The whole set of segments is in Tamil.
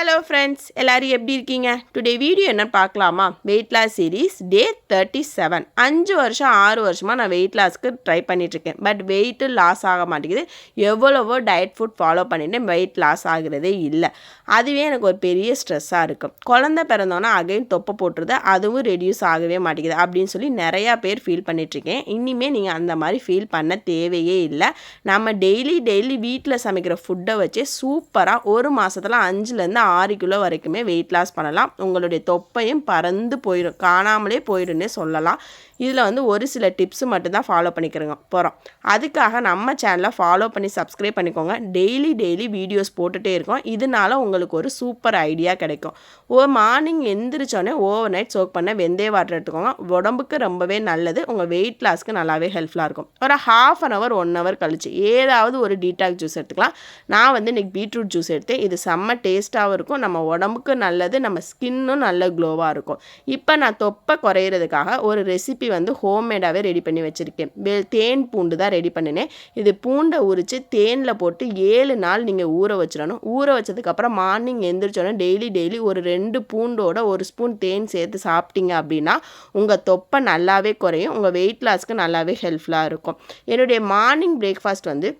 ஹலோ ஃப்ரெண்ட்ஸ் எல்லோரும் எப்படி இருக்கீங்க? டுடே வீடியோ என்ன பார்க்கலாமா? Weight loss series day thirty seven அஞ்சு வருஷம் ஆறு வருஷமாக நான் வெயிட் லாஸ்க்கு ட்ரை பண்ணிகிட்ருக்கேன் பட் வெயிட்டு லாஸ் ஆக மாட்டேங்குது. எவ்வளவோ டயட் ஃபுட் ஃபாலோ பண்ணிட்டு வெயிட் லாஸ் ஆகிறதே இல்லை. அதுவே எனக்கு ஒரு பெரிய ஸ்ட்ரெஸ்ஸாக இருக்கும். குழந்த பிறந்தோன்னா அகைன் தொப்பை போட்டுருது அதுவும் ரெடியூஸ் ஆகவே மாட்டேங்குது அப்படின்னு சொல்லி நிறையா பேர் ஃபீல் பண்ணிகிட்ருக்கேன் இனிமேல் நீங்கள் அந்த மாதிரி ஃபீல் பண்ண தேவையே இல்லை. நம்ம டெய்லி டெய்லி வீட்டில் சமைக்கிற ஃபுட்டை வச்சு சூப்பராக ஒரு மாதத்தில் அஞ்சுலேருந்து ஆறு கிலோ வரைக்குமே வெயிட் லாஸ் பண்ணலாம். உங்களுடைய தொப்பையும் பறந்து போயிடும் காணாமலே போயிடும்னே சொல்லலாம். இதில் வந்து ஒரு சில டிப்ஸு மட்டும்தான் ஃபாலோ பண்ணிக்கிறோங்க. போகிறோம் அதுக்காக நம்ம சேனலை ஃபாலோ பண்ணி சப்ஸ்கிரைப் பண்ணிக்கோங்க. டெய்லி டெய்லி வீடியோஸ் போட்டுகிட்டே இருக்கோம். இதனால உங்களுக்கு ஒரு சூப்பர் ஐடியா கிடைக்கும். ஓ மார்னிங் எந்திரிச்சோடனே ஓவர் நைட் சோக் பண்ண வெந்தய வாட்டர் எடுத்துக்கோங்க. உடம்புக்கு ரொம்பவே நல்லது. உங்கள் வெயிட் லாஸ்க்கு நல்லாவே ஹெல்ப்ஃபுல்லாக இருக்கும். ஒரு half an hour one hour கழிச்சு ஏதாவது ஒரு டீடாக் ஜூஸ் எடுத்துக்கலாம். நான் வந்து இன்றைக்கி பீட்ரூட் ஜூஸ் எடுத்தேன். இது செம்ம டேஸ்ட்டாகவும் இருக்கும். நம்ம உடம்புக்கு நல்லது நம்ம ஸ்கின்னும் நல்ல க்ளோவாக இருக்கும். இப்போ நான் தொப்பை குறையிறதுக்காக ஒரு ரெசிபி வந்து ஹோம்மேடாகவே ரெடி பண்ணி வச்சுருக்கேன். வெ தேன் பூண்டு தான் ரெடி பண்ணினேன். இது பூண்டை உரித்து தேனில் போட்டு ஏழு நாள் நீங்கள் ஊற வச்சிடணும். ஊற வச்சதுக்கப்புறம் மார்னிங் எந்திரிச்சோன்னே டெய்லி டெய்லி ஒரு ரெண்டு பூண்டோட ஒரு ஸ்பூன் தேன் சேர்த்து சாப்பிட்டீங்க அப்படின்னா உங்கள் தொப்பை நல்லாவே குறையும். உங்கள் வெயிட் லாஸ்க்கு நல்லாவே ஹெல்ப்ஃபுல்லாக இருக்கும். என்னுடைய மார்னிங் பிரேக்ஃபாஸ்ட் வந்து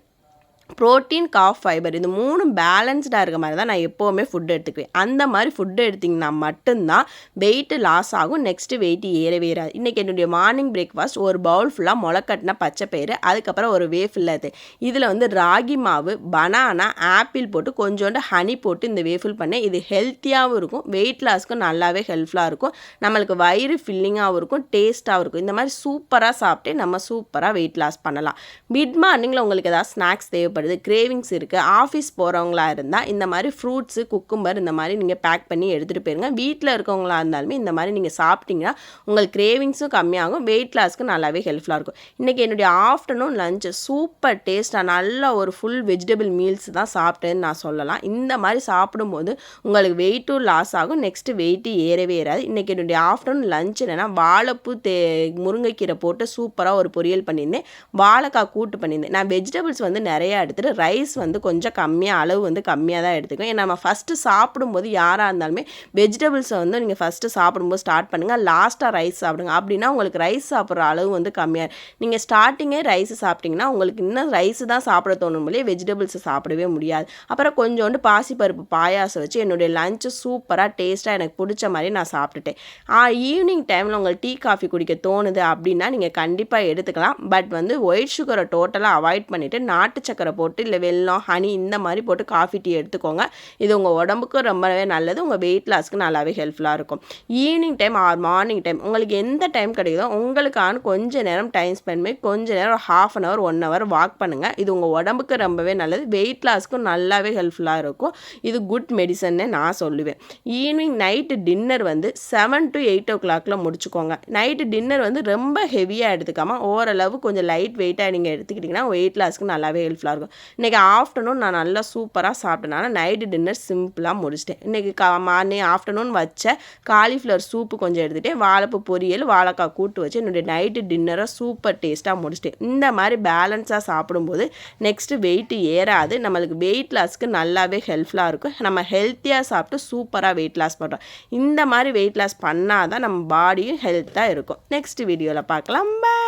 ப்ரோட்டீன் காஃப் ஃபைபர் இது மூணு பேலன்ஸ்டாக இருக்க மாதிரி தான் நான் எப்போவுமே ஃபுட் எடுத்துக்குவேன். அந்த மாதிரி ஃபுட்டு எடுத்திங்கன்னா மட்டும்தான் வெயிட்டு லாஸ் ஆகும். நெக்ஸ்ட்டு வெயிட் ஏறவே ஏறாது. இன்றைக்கி என்னுடைய மார்னிங் பிரேக்ஃபாஸ்ட் ஒரு பவுல் ஃபுல்லாக முளைக்கட்டின பச்சை பயிறு அதுக்கப்புறம் ஒரு வேஃபில் அது இதில் வந்து ராகி மாவு பனானா ஆப்பிள் போட்டு கொஞ்சோண்டு ஹனி போட்டு இந்த வேஃபில் பண்ணேன். இது ஹெல்த்தியாகவும் இருக்கும். வெயிட் லாஸ்க்கும் நல்லாவே ஹெல்ப்ஃபுல்லாக இருக்கும். நம்மளுக்கு வயிறு ஃபில்லிங்காகவும் இருக்கும். டேஸ்ட்டாகவும் இருக்கும். இந்த மாதிரி சூப்பராக சாப்பிட்டு நம்ம சூப்பராக வெயிட் லாஸ் பண்ணலாம். மிட் மார்னிங்கில் உங்களுக்கு ஏதாவது ஸ்நாக்ஸ் தேவைப்படும் தேவைப்படுது. கிரேவிங்ஸ் இருக்குது ஆஃபீஸ் போகிறவங்களா இருந்தால் இந்த மாதிரி ஃப்ரூட்ஸு குக்கும்பர் இந்த மாதிரி நீங்கள் பேக் பண்ணி எடுத்துகிட்டு போயிருங்க. வீட்டில் இருக்கவங்களா இருந்தாலுமே இந்த மாதிரி நீங்கள் சாப்பிட்டீங்கன்னா உங்களுக்கு கிரேவிங்ஸும் கம்மியாகும். வெயிட் லாஸ்க்கு நல்லாவே ஹெல்ப்ஃபுல்லாக இருக்கும். இன்றைக்கி என்னுடைய ஆஃப்டர்நூன் லஞ்சு சூப்பர் டேஸ்ட்டாக நல்ல ஒரு ஃபுல் வெஜிடபிள் மீல்ஸ் தான் சாப்பிட்டேன்னு நான் சொல்லலாம். இந்த மாதிரி சாப்பிடும்போது உங்களுக்கு வெயிட்டும் லாஸ் ஆகும். நெக்ஸ்ட்டு வெயிட்டு ஏறவே ஏறாது. இன்றைக்கி என்னுடைய ஆஃப்டர்நூன் லஞ்ச் என்னென்னா வாழைப்பூ தே முருங்கைக்கீரை போட்டு சூப்பராக ஒரு பொரியல் பண்ணியிருந்தேன். வாழைக்காய் கூட்டு பண்ணியிருந்தேன். நான் வெஜிடபிள்ஸ் வந்து நிறையா எடுத்துகிட்டு ரைஸ் வந்து கொஞ்சம் கம்மியாக அளவு வந்து கம்மியாக தான் எடுத்துக்குவேன் ஏன்னா நம்ம ஃபஸ்ட்டு சாப்பிடும்போது யாராக இருந்தாலுமே வெஜிடபிள்ஸை வந்து நீங்கள் ஃபஸ்ட்டு சாப்பிடும்போது ஸ்டார்ட் பண்ணுங்கள் லாஸ்ட்டாக ரைஸ் சாப்பிடுங்க. அப்படின்னா உங்களுக்கு ரைஸ் சாப்பிட்ற அளவு வந்து கம்மியாக நீங்கள் ஸ்டார்டிங்கே ரைஸ் சாப்பிட்டிங்கன்னா உங்களுக்கு இன்னும் ரைஸ் தான் சாப்பிட தோணும் போலே வெஜிடபிள்ஸை சாப்பிடவே முடியாது. அப்புறம் கொஞ்சோண்டு பாசிப்பருப்பு பாயாசம் வச்சு என்னுடைய லஞ்சு சூப்பராக டேஸ்ட்டாக எனக்கு பிடிச்ச மாதிரி நான் சாப்பிட்டுட்டேன். ஈவினிங் டைமில் உங்களுக்கு டீ காஃபி குடிக்க தோணுது அப்படின்னா நீங்கள் கண்டிப்பாக எடுத்துக்கலாம். பட் வந்து ஒயிட் சுகரை டோட்டலாக அவாய்ட் பண்ணிவிட்டு நாட்டு சக்கரை போட்டு இல்லை வெல்லம் ஹனி இந்த மாதிரி போட்டு காஃபி டீ எடுத்துக்கோங்க. இது உங்கள் உடம்புக்கு ரொம்பவே நல்லது. உங்கள் வெயிட் லாஸ்க்கு நல்லாவே ஹெல்ப்ஃபுல்லாக இருக்கும். Evening time or morning time உங்களுக்கு எந்த டைம் கிடைக்குதோ உங்களுக்கான கொஞ்ச நேரம் டைம் ஸ்பெண்ட் பண்ணி கொஞ்ச நேரம் half an hour one hour walk பண்ணுங்கள் இது உங்கள் உடம்புக்கு ரொம்பவே நல்லது. வெயிட் லாஸ்க்கும் நல்லாவே ஹெல்ப்ஃபுல்லாக இருக்கும். இது குட் மெடிசன்னு நான் சொல்லுவேன். ஈவினிங் நைட்டு டின்னர் வந்து செவன் டு எயிட் ஓ கிளாக்ல முடிச்சுக்கோங்க. நைட்டு டின்னர் வந்து ரொம்ப ஹெவியாக எடுத்துக்காமல் ஓரளவு கொஞ்சம் லைட் வெயிட்டாக நீங்கள் எடுத்துக்கிட்டிங்கன்னா வெயிட் லாஸ்க்கு நல்லாவே ஹெல்ப்ஃபுல்லாக இருக்கும். இன்றைக்கி ஆஃப்டர்நூன் நான் நல்லா சூப்பராக சாப்பிட்டனால நைட்டு டின்னர் சிம்பிளாக முடிச்சிட்டேன். இன்றைக்கி கா மார்னிங் ஆஃப்டர்நூன் வச்ச காலிஃப்ளவர் சூப்பு கொஞ்சம் எடுத்துகிட்டேன் வாழைப்பூ பொரியல் வாழைக்காய் கூட்டு வச்சு என்னுடைய நைட்டு டின்னரை சூப்பர் டேஸ்ட்டாக முடிச்சிட்டேன். இந்த மாதிரி பேலன்ஸாக சாப்பிடும்போது நெக்ஸ்ட்டு வெயிட் ஏறாது. நம்மளுக்கு வெயிட் லாஸ்க்கு நல்லாவே ஹெல்ப்ஃபுல்லாக இருக்கும். நம்ம ஹெல்த்தியாக சாப்பிட்டு சூப்பராக வெயிட் லாஸ் பண்ணுறோம் இந்த மாதிரி வெயிட் லாஸ் பண்ணால் தான் நம்ம பாடியும் ஹெல்த்தாக இருக்கும். நெக்ஸ்ட் வீடியோவில் பார்க்கலாம். பை